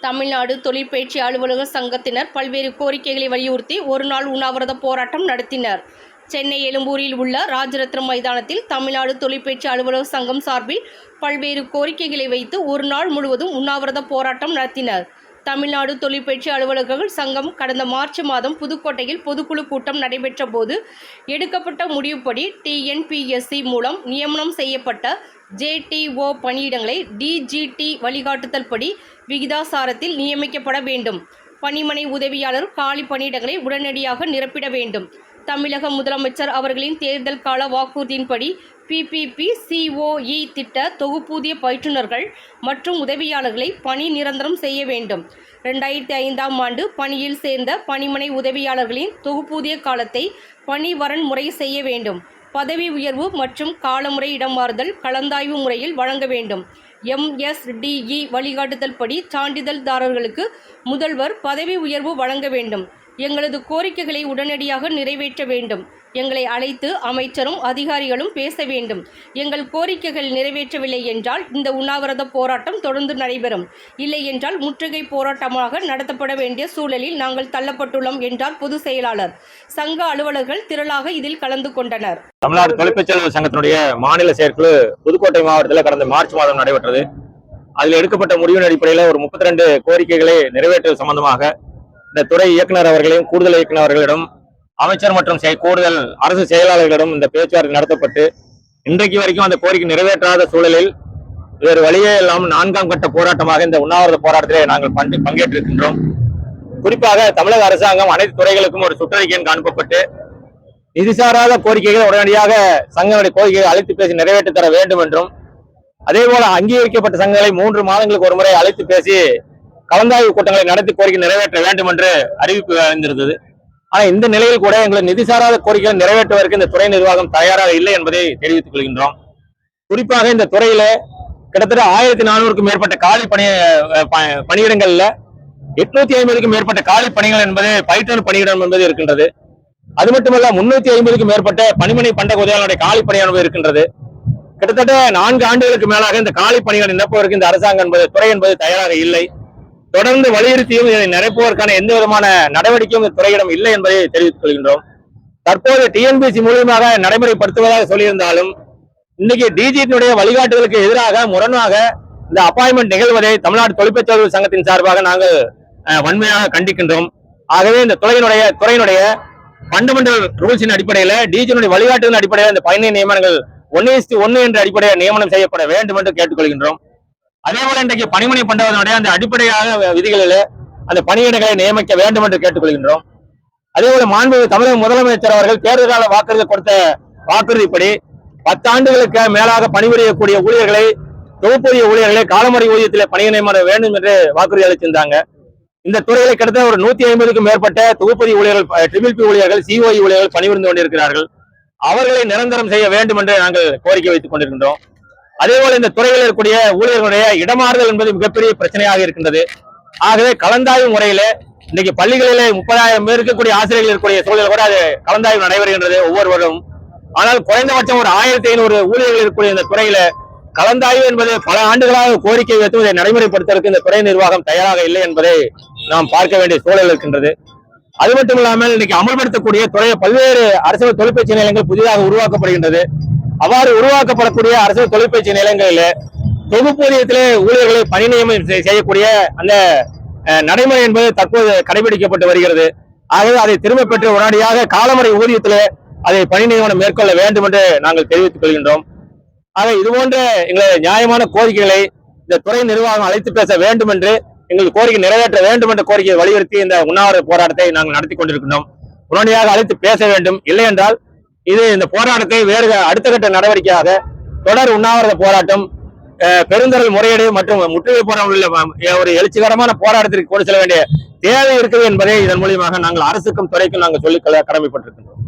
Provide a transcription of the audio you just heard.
தமிழ்நாடு தொழிற்பயிற்சி அலுவலக சங்கத்தினர் பல்வேறு கோரிக்கைகளை வலியுறுத்தி ஒருநாள் உண்ணாவிரத போராட்டம் நடத்தினர். சென்னை எழும்பூரில் உள்ள ராஜரத்னம் மைதானத்தில் தமிழ்நாடு தொழிற்பயிற்சி அலுவலக சங்கம் சார்பில் பல்வேறு கோரிக்கைகளை வைத்து ஒரு நாள் முழுவதும் உண்ணாவிரத போராட்டம் நடத்தினர். தமிழ்நாடு தொழிற்பயிற்சி அலுவலர்கள் சங்கம் கடந்த மார்ச் மாதம் புதுக்கோட்டையில் பொதுக்குழு கூட்டம் நடைபெற்ற போது எடுக்கப்பட்ட முடிவுப்படி டிஎன்பிஎஸ்சி மூலம் நியமனம் செய்யப்பட்ட ஜேடிஓ பணியிடங்களை டிஜிடி வழிகாட்டுதல் படி விகிதாசாரத்தில் நியமிக்கப்பட வேண்டும். பணிமனை உதவியாளர் காலி பணியிடங்களை உடனடியாக நிரப்பிட வேண்டும். தமிழக முதலமைச்சர் அவர்களின் தேர்தல் கால வாக்குறுதியின்படி பிபிபி சிஓஇ திட்ட தொகுப்பூதிய பயிற்றுனர்கள் மற்றும் உதவியாளர்களை பணி நிரந்தரம் செய்ய வேண்டும். ரெண்டாயிரத்தி ஐந்தாம் ஆண்டு பணியில் சேர்ந்த பணிமனை உதவியாளர்களின் தொகுப்பூதிய காலத்தை பணி வரன்முறை செய்ய வேண்டும். பதவி உயர்வு மற்றும் காலமுறை இடமாறுதல் கலந்தாய்வு முறையில் வழங்க வேண்டும். எம்எஸ்டிஇ வழிகாட்டுதல் படி சான்றிதழ்தாரர்களுக்கு முதல்வர் பதவி உயர்வு வழங்க வேண்டும். எங்களது கோரிக்கைகளை உடனடியாக நிறைவேற்ற வேண்டும். எங்களை அழைத்து அமைச்சரும் அதிகாரிகளும் பேச வேண்டும். எங்கள் கோரிக்கைகள் நிறைவேற்றவில்லை என்றால் இந்த உண்ணாவிரத போராட்டம் தொடர்ந்து நடைபெறும். இல்லை என்றால் முற்றுகை போராட்டமாக நடத்தப்பட வேண்டிய சூழலில் நாங்கள் தள்ளப்பட்டுள்ளோம் என்றார் பொதுச் செயலாளர். சங்க அலுவலர்கள் திரளாக இதில் கலந்து கொண்டனர். தமிழ்நாடு தொழிற்பயிற்சியாளர் சங்கத்தினுடைய மாநில செயற்குழு புதுக்கோட்டை மாவட்டத்தில் கடந்த மார்ச் மாதம் நடைபெற்றது. அதில் எடுக்கப்பட்ட முடிவின் அடிப்படையில் ஒரு முப்பத்தி ரெண்டு கோரிக்கைகளை நிறைவேற்றுவது சம்பந்தமாக இந்த துறை இயக்குனர் அவர்களையும் கூடுதல் இயக்குனர் அவர்களிடம் அமைச்சர் மற்றும் செய- கூடுதல் அரசு செயலாளர்களிடம் இந்த பேச்சுவார்த்தை நடத்தப்பட்டு இன்றைக்கு வரைக்கும் அந்த கோரிக்கை நிறைவேற்றாத சூழலில் வேறு வழியே இல்லாமல் நான்காம் கட்ட போராட்டமாக இந்த உண்ணாவிரத போராட்டத்திலே நாங்கள் பங்கேற்றிருக்கின்றோம். குறிப்பாக தமிழக அரசாங்கம் அனைத்து துறைகளுக்கும் ஒரு சுற்றறிக்கை அனுப்பப்பட்டு நிதி சாராத கோரிக்கைகளை உடனடியாக சங்கங்களுடைய கோரிக்கைகளை அழைத்து பேசி நிறைவேற்றி தர வேண்டும் என்றும் அதே போல அங்கீகரிக்கப்பட்ட சங்கங்களை மூன்று மாதங்களுக்கு ஒரு முறை அழைத்து பேசி கலந்தாய்வு கூட்டங்களை நடத்தி கோரிக்கை நிறைவேற்ற வேண்டும் என்று அறிவிப்பு அறிந்திருந்தது ஆனால் இந்த நிலையில் கூட எங்களை நிதி சாராத கோரிக்கைகளை நிறைவேற்றுவதற்கு இந்த துறை நிர்வாகம் தயாராக இல்லை என்பதை தெரிவித்துக் கொள்கின்றோம். குறிப்பாக இந்த துறையில கிட்டத்தட்ட ஆயிரத்தி நானூறுக்கும் மேற்பட்ட காலி பணி பணியிடங்கள்ல எட்நூத்தி ஐம்பதுக்கும் மேற்பட்ட காலி பணிகள் என்பது பயிற்றுநர் பணியிடம் என்பது இருக்கின்றது. அது மட்டுமல்ல முன்னூத்தி ஐம்பதுக்கும் மேற்பட்ட பணிமனை பண்டக உதவியாளருடைய காலி பணியானது இருக்கின்றது. கிட்டத்தட்ட நான்கு ஆண்டுகளுக்கு மேலாக இந்த காலி பணிகள் நிரப்புவதற்கு இந்த அரசாங்கம் என்பது துறை என்பது தயாராக இல்லை. தொடர்ந்து வலியுறுத்தியும் இதை நிரப்புவதற்கான எந்த விதமான நடவடிக்கையும் துறையிடம் இல்லை என்பதை தெரிவித்துக் கொள்கின்றோம். தற்போது டிஎன்பிசி மூலியமாக நடைமுறைப்படுத்துவதாக சொல்லியிருந்தாலும் இன்னைக்கு டிஜிபியுடைய வழிகாட்டுதலுக்கு எதிராக முரணாக இந்த அப்பாயின்மெண்ட் நிகழ்வதை தமிழ்நாடு தொழிற்பயிற்சியாளர்கள் சங்கத்தின் சார்பாக நாங்கள் வன்மையாக கண்டிக்கின்றோம். ஆகவே இந்த துறையினுடைய துறையினுடைய ஃபண்டமெண்டல் ரூல்ஸின் அடிப்படையில் டிஜினுடைய வழிகாட்டுதலின் அடிப்படையில் இந்த பயணி நியமனங்கள் ஒன்னு ஒன்னு என்ற அடிப்படையில் நியமனம் செய்யப்பட வேண்டும் என்று கேட்டுக்கொள்கின்றோம். அதே போல இன்றைக்கு பணிமனை பண்டவதனுடைய அந்த அடிப்படையாக விதிகளில் அந்த பணியிடங்களை நியமிக்க வேண்டும் என்று கேட்டுக்கொள்கின்றோம். அதே போல மாண்பு தமிழக முதலமைச்சர் அவர்கள் தேர்தல் கால வாக்குறுதி கொடுத்த வாக்குறுதிப்படி பத்தாண்டுகளுக்கு மேலாக பணிபுரியக்கூடிய ஊழியர்களை தொகுப்புரிய ஊழியர்களை காலமுறை ஊதியத்தில் பணிய நியமனம் வேண்டும் என்று வாக்குறுதி அளித்திருந்தாங்க. இந்த துறையில கிட்டத்தட்ட ஒரு நூத்தி ஐம்பதுக்கும் மேற்பட்ட தொகுப்புரிய ஊழியர்கள் ட்ரிபிள் பி ஊழியர்கள் சிஓஇ ஊழியர்கள் பணிபுரிந்து கொண்டிருக்கிறார்கள். அவர்களை நிரந்தரம் செய்ய வேண்டும் என்று நாங்கள் கோரிக்கை வைத்துக் கொண்டிருக்கின்றோம். அதே போல இந்த துறையில் இருக்கக்கூடிய ஊழியர்களுடைய இடமாறுதல் என்பது மிகப்பெரிய பிரச்சனையாக இருக்கின்றது. ஆகவே கலந்தாய்வு முறையில இன்னைக்கு பள்ளிகளிலே முப்பதாயிரம் பேர் இருக்கக்கூடிய ஆசிரியர்கள் இருக்கக்கூடிய சூழலில் கூட அது கலந்தாய்வு நடைபெறுகின்றது ஒவ்வொரு வருடம் ஆனால் குறைந்தபட்சம் ஒரு ஆயிரத்தி ஐநூறு ஊழியர்கள் இருக்கக்கூடிய இந்த துறையில கலந்தாய்வு என்பது பல ஆண்டுகளாக கோரிக்கை வைத்து இதை நடைமுறைப்படுத்துவதற்கு இந்த துறை நிர்வாகம் தயாராக இல்லை என்பதை நாம் பார்க்க வேண்டிய சூழல் இருக்கின்றது. அது மட்டும் இல்லாமல் இன்னைக்கு அமல்படுத்தக்கூடிய துறையை பல்வேறு அரசு தொழிற்பயிற்சி நிலையங்கள் புதிதாக உருவாக்கப்படுகின்றது. அவ்வாறு உருவாக்கப்படக்கூடிய அரசு தொழிற்பயிற்சி நிலையங்களில் தொகுப்பூதியத்திலே ஊழியர்களை பணி நியமனம் செய்யக்கூடிய அந்த நடைமுறை என்பது தற்போது கடைபிடிக்கப்பட்டு வருகிறது. ஆகவே அதை திரும்ப பெற்று உடனடியாக காலமுறை ஊதியத்திலே அதை பணி நியமனம் மேற்கொள்ள வேண்டும் என்று நாங்கள் தெரிவித்துக் கொள்கின்றோம். ஆக இது போன்ற எங்களது நியாயமான கோரிக்கைகளை இந்த துறை நிர்வாகம் அழைத்து பேச வேண்டும் என்று எங்கள் கோரிக்கை நிறைவேற்ற வேண்டும் என்ற கோரிக்கையை வலியுறுத்தி இந்த உண்ணாவிரத போராட்டத்தை நாங்கள் நடத்தி கொண்டிருக்கின்றோம். உடனடியாக அழைத்து பேச வேண்டும். இல்லை என்றால் இது இந்த போராட்டத்தை வேறு அடுத்த கட்ட நடவடிக்கையாக தொடர் உண்ணாவிரத போராட்டம் பெருந்தரல் முறையீடு மற்றும் முற்றுகை போராட்டம் உள்ள ஒரு எழுச்சிகரமான போராட்டத்திற்கு கொண்டு செல்ல வேண்டிய தேவை இருக்குது என்பதை இதன் மூலியமாக நாங்கள் அரசுக்கும் துறைக்கும் நாங்கள் சொல்லிக் கொள்ள கடமைப்பட்டிருக்கின்றோம்.